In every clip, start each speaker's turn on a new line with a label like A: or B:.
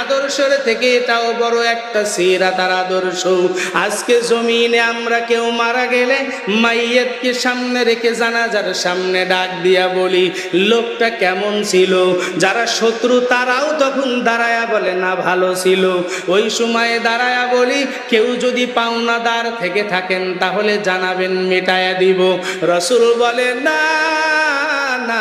A: আদর্শের থেকে এটাও বড় একটা আদর্শ। আজকে জমিনে আমরা কেউ মারা গেলে সামনে রেখে সামনে ডাক দিয়া বলি, লোকটা কেমন ছিল? যারা শত্রু তারাও তখন দাঁড়ায়া বলে, না, ভালো ছিল। ওই সময়ে দাঁড়ায়া বলি, কেউ যদি পাওনাদার থেকে থাকেন তাহলে জানাবেন, মেটায়া দিব। রসুল বলে, না না।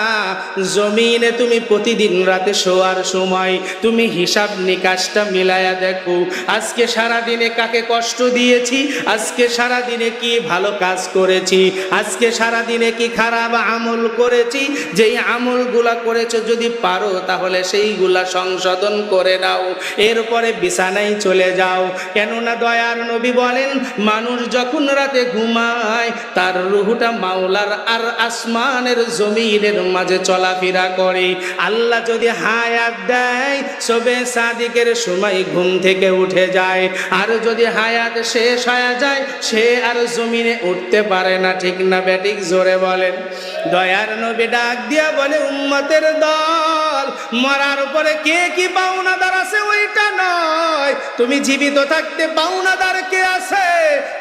A: জমিনে তুমি প্রতিদিন রাতে শোয়ার সময় তুমি হিসাব নিকাশটা মিলায়া দেখো। আজকে সারা দিনে কাকে কষ্ট দিয়েছি? আজকে সারা দিনে কি ভালো কাজ করেছি? আজকে সারা দিনে কি খারাপ আমল করেছি? যেই আমলগুলা করেছ যদি পারো তাহলে সেইগুলা সংশোধন করে নাও। এরপরে বিছানায় চলে যাও। কেননা দয়ার নবী বলেন, মানুষ যখন রাতে ঘুমায়, তার রুহুটা মাওলার আর আসমানের জমিনের মাঝে চলাফেরা করে। আল্লাহ যদি হায়াত দেয় সবে সাদিকের সময় ঘুম থেকে উঠে যায়। আর যদি হায়াত শেষ হয়ে যায়, সে আর জমিনে উঠতে পারে না। ঠিক না বেটিক জোরে বলেন। দয়ার নবী ডাক দিয়া বলে, উম্মতের দল মরার পরে কে কি পাওনাদার আছে ওইটা নয়। তুমি জীবিত থাকতে পাওনাদার কে আছে?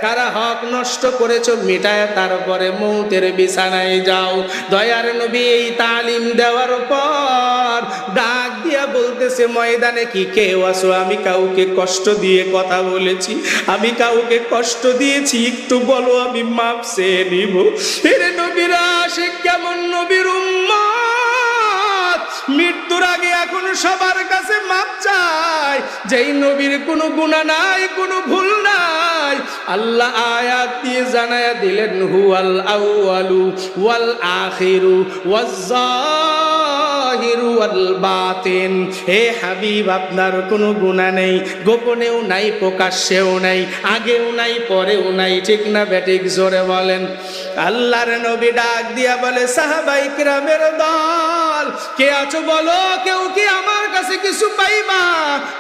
A: কারা হক নষ্ট করেছ মিটায় তারপরে মৌতের বিছানায় যাও। দয়ার নবী এই তালিম দেওয়ার পর ডাক দিয়া বলতেছে, ময়দানে কি কেউ আসো আমি কাউকে কষ্ট দিয়ে কথা বলেছি, আমি কাউকে কষ্ট দিয়েছি, একটু বলো, আমি মাপ চেয়ে নিব। এরে নবীরা সবার কাছে মাপ চায় যেই নবীর কোনো গুণা নাই, কোনো ভুল নাই, আল্লাহ আয়াত দিয়ে জানায়া দিলেন আউয়ালু ওয়াল আখিরু ওয়াজ্জাহিরু ওয়াল বাতিন। হে হাবিব কোনো গুণা নেই, গোপনেও নাই, প্রকাশ্যেও নাই, আগেও নাই নাই বলেন। আল্লাহর নবী ডাক দিয়া বলে, সাহাবাই কিরামের দল কে আছো বলো? কেউ কি আমার কাছে কিছু পাইবা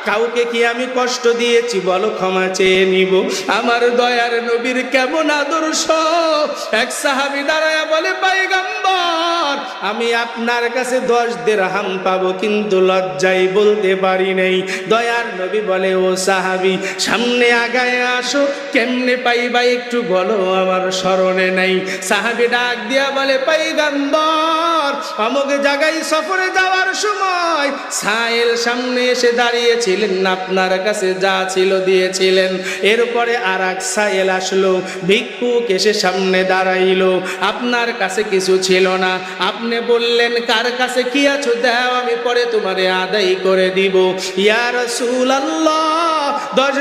A: কাউকে কি আমি কষ্ট দিয়েছি? বলো, ক্ষমা চেয়ে নিব। আমার দয়ার নবীর কেমন আদর্শ? এক সাহাবি দাঁড়ায় বলে, পাইগাম্বর, আমি আপনার কাছে দশ দেড়হাম পাবো, কিন্তু লজ্জাই বলতে পারি নাই। দয়ার নবী বলে, ও সাহাবি, সামনে আগায় আসো, কেমনে পাইবা একটু বলো আমার স্মরণে নাই। সাহাবি ডাক দিয়া বলে, পাইগাম্বর অমুক জায়গায় সফরে যাওয়ার সময় সাহেল সামনে এসে দাঁড়িয়েছিলেন, আপনার কাছে যা ছিল দিয়েছিলেন। এরপরে আর এক সাহেল আসলো, ভিক্ষুক এসে সামনে দাঁড়াইলো। আপনার কাছে কিছু ছিল না। আপনি বললেন, কার কাছে কি আছো? দাও, আমি পরে তোমারে আদায় করে দিব। ইয়ার রসুল আল্লাহ দশ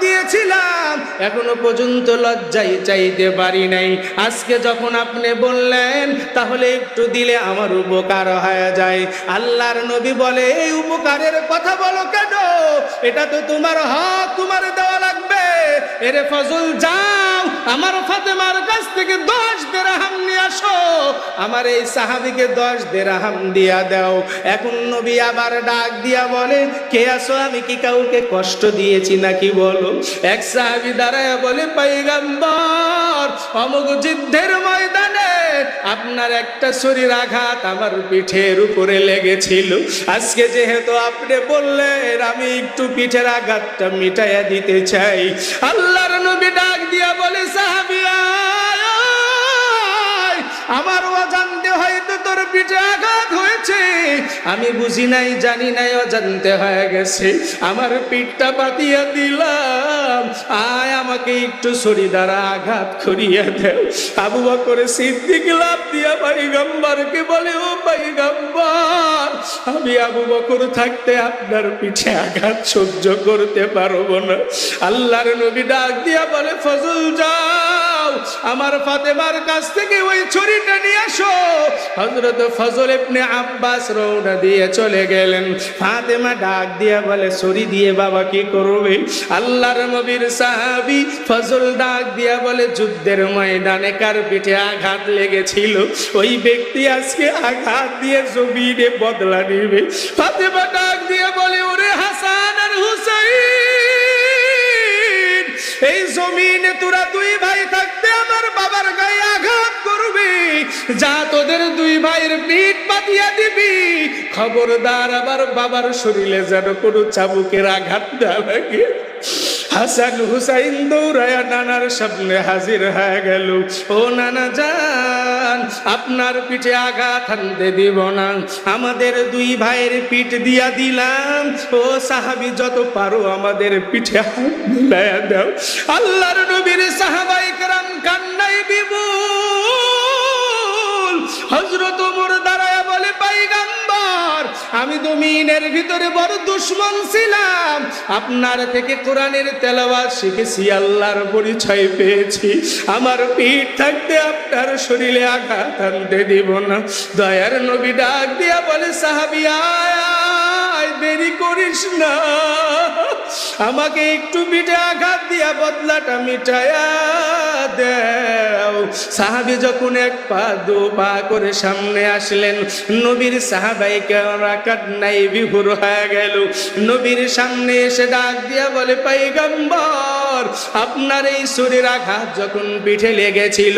A: দিয়েছিলাম। এখনও পর্যন্ত লজ্জাই চাইতে পারি নাই। আজকে যখন আপনি বললেন, তাহলে একটু দিলে আমার উপকার হয়ে যায়। আল্লাহর নবী বলে, এই উপকারের কথা বলো কেন? এটা তো তোমার হক, তোমার দেওয়া লাগবে। এরে ফজল যাও, আমার ফাতেমার কাছ থেকে দশ দেড়হাম নিয়ে আসো। আমার এই সাহাবিকে দশ দেড়হাম দিয়া দাও। এখন নবী আবার ডাক দিয়া বলে, কে আসো আমি কি কাউকে কষ্ট দিয়েছি নাকি বলো? এক সাহাবি দাঁড়ায় বলে পাইগাম্বর অমুক যুদ্ধের ময়দানে আপনার একটা শরীর আঘাত আমার পিঠের উপরে লেগেছিল। আজকে যেহেতু আপনি বললেন, আমি একটু পিঠের আঘাতটা মিটাইয়া দিতে চাই। আল্লাহর নবী ডাক দিয়া বলে সাহাবিয়া আমার অজান্তে হয়তো তোর পিঠে আঘাত হয়েছে। আমি বুঝি নাই, জানি নাই, অজান্তে হয়ে গেছে। আমার পিঠটা পাতিয়া আয় আমাকে একটু ছড়ি দ্বারা আঘাত করিয়া দেও। আবু বকরে সিদ্দিক লাভ দিয়া পাইগাম্বারকে বলে, ও পাইগাম্বার আমি আবু বকর থাকতে আপনার পিঠে আঘাত সহ্য করতে পারব না। আল্লাহর নবী ডাক দিয়া বলে, ফজল যাও, আমার ফাতেমার কাছ থেকে ওই ছুরিটা নিয়ে আসো। হজরত ফজল ইবনে আব্বাস রওনা দিয়ে চলে গেলেন। ফাতেমা ডাক দিয়া বলে, ছুরি দিয়ে বাবা কি করবে? আল্লাহর নবীর সাহাবী ফজল ডাক দিয়া বলে, যুদ্ধের ময়দানে কার পিঠে আঘাত লেগেছিল? ওই ব্যক্তি আজকে আঘাত দিয়ে জমিনে বদলা নেবে। ফাতেমা ডাক দিয়ে বলে, ওরে হাসান আর হুসাইন, এই জমিনে তোরা দুই ভাই থাকতে তোদের বাবার গায়ে আঘাত করবি, যা তোদের দুই ভাইয়ের পিঠ পাতিয়া দিবি। খবরদার আবার বাবার শরীরে যেন কোনো চাবুকের আঘাত না লাগে। হাসান হুসাইন দৌড়ায়া নানার সামনে হাজির হয়ে গেল। ও নানা যান আপনার পিঠে আঘাত আনতে দিব না। আমাদের দুই ভাইয়ের পিঠ দিয়া দিলাম। ও সাহাবি, যত পারো আমাদের পিঠে হাত মিলায়া দাও। আল্লাহর নবীর সাহাবাইকরাম বিপুল হজরত ওমর দাঁড়ায় বলে পাইগাম্বার আমি জমিনের ভিতরে বড় দুশ্মন ছিলাম। আপনার থেকে কোরআনের তেলাওয়াত শিখেছি আল্লাহর পরিচয় পেয়েছি। আমার পিঠ থাকতে আপনার শরীরে আঘাত আনতে দিব না। দয়ার নবী ডাক দিয়া বলে সাহাবি আয়, দেরি করিস না। আমাকে একটু পিঠে আঘাত দিয়া বদলাটা মিটায়া দেও। সাহাবি যখন এক পা, দু পা করে সামনে আসলেন, নবীর সাহাবাইকে রাকাত নাই, বিহুর হয়ে গেল। নবীর সামনে এসে ডাক দিয়া বলে পাইগাম্বর আপনার এই শরীর আঘাত যখন পিঠে লেগেছিল,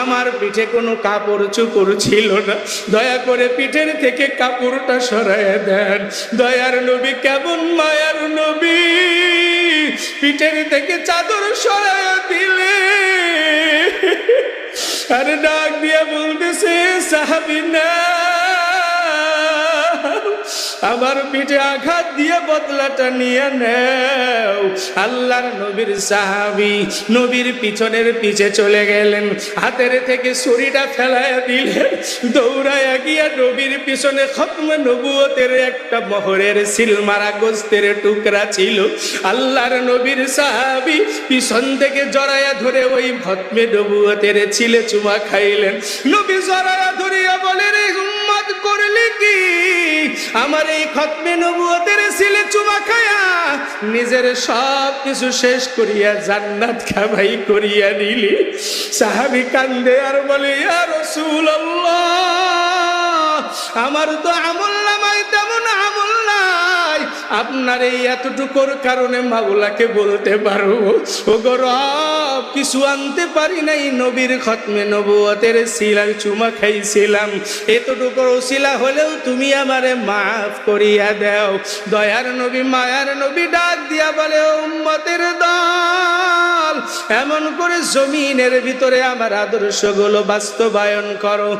A: আমার পিঠে কোনো কাপড় চুপড় ছিল না। দয়া করে পিঠের থেকে কাপড়টা সরায় দেন। দয়ার নবী কেমন মায়ার নবী? পিঠের থেকে চাদর সরায় দিলে। আরে ডাক দিয়া বলতেছে সাহাবি না। আমার পিঠে আঘাত দিয়ে বদলাটা নিয়ে নেও। আল্লাহর নবীর সাহাবি নবীর পিছনের পিছে চলে গেলেন। হাতের থেকে ছুরিটা ফেলায় দিলেন। দৌড়ায় গিয়া নবীর পিছনে খতমে নবুয়তের একটা মোহরের সিলমারা গোস্তের টুকরা ছিল। আল্লাহর নবীর সাহাবি পিছন থেকে জড়াইয়া ধরে ওই খতমে নবুয়তের ছিলে চুমা খাইলেন। নবী জড়াইয়া ধরিয়া বলে, রে আমার এই খতমে নবুয়তের ছিলে চুমা খায়া নিজের সব কিছু শেষ করিয়া জান্নাত খাবাই করিয়া নিলি। সাহাবি কান্দে আর বলে, ইয়া রাসূলুল্লাহ, আমার তো আমল নামায় তেমন আমল নাই আপনার এই এতটুকুর কারণে মাওলাকে বলতে পারব ও গো কিছু আনতে পারি নাই, নবীর খতমে নবুয়তের শিলা চুমা খাইছিলাম। এতটুকুর শিলা হলেও তুমি আমারে মাফ করিয়া দাও। দয়ার নবী, মায়ার নবী ডাক দিয়া বলে, "ও উম্মতের দল, এমন করে জমিনের ভিতরে আমার আদর্শগুলো বাস্তবায়ন করো।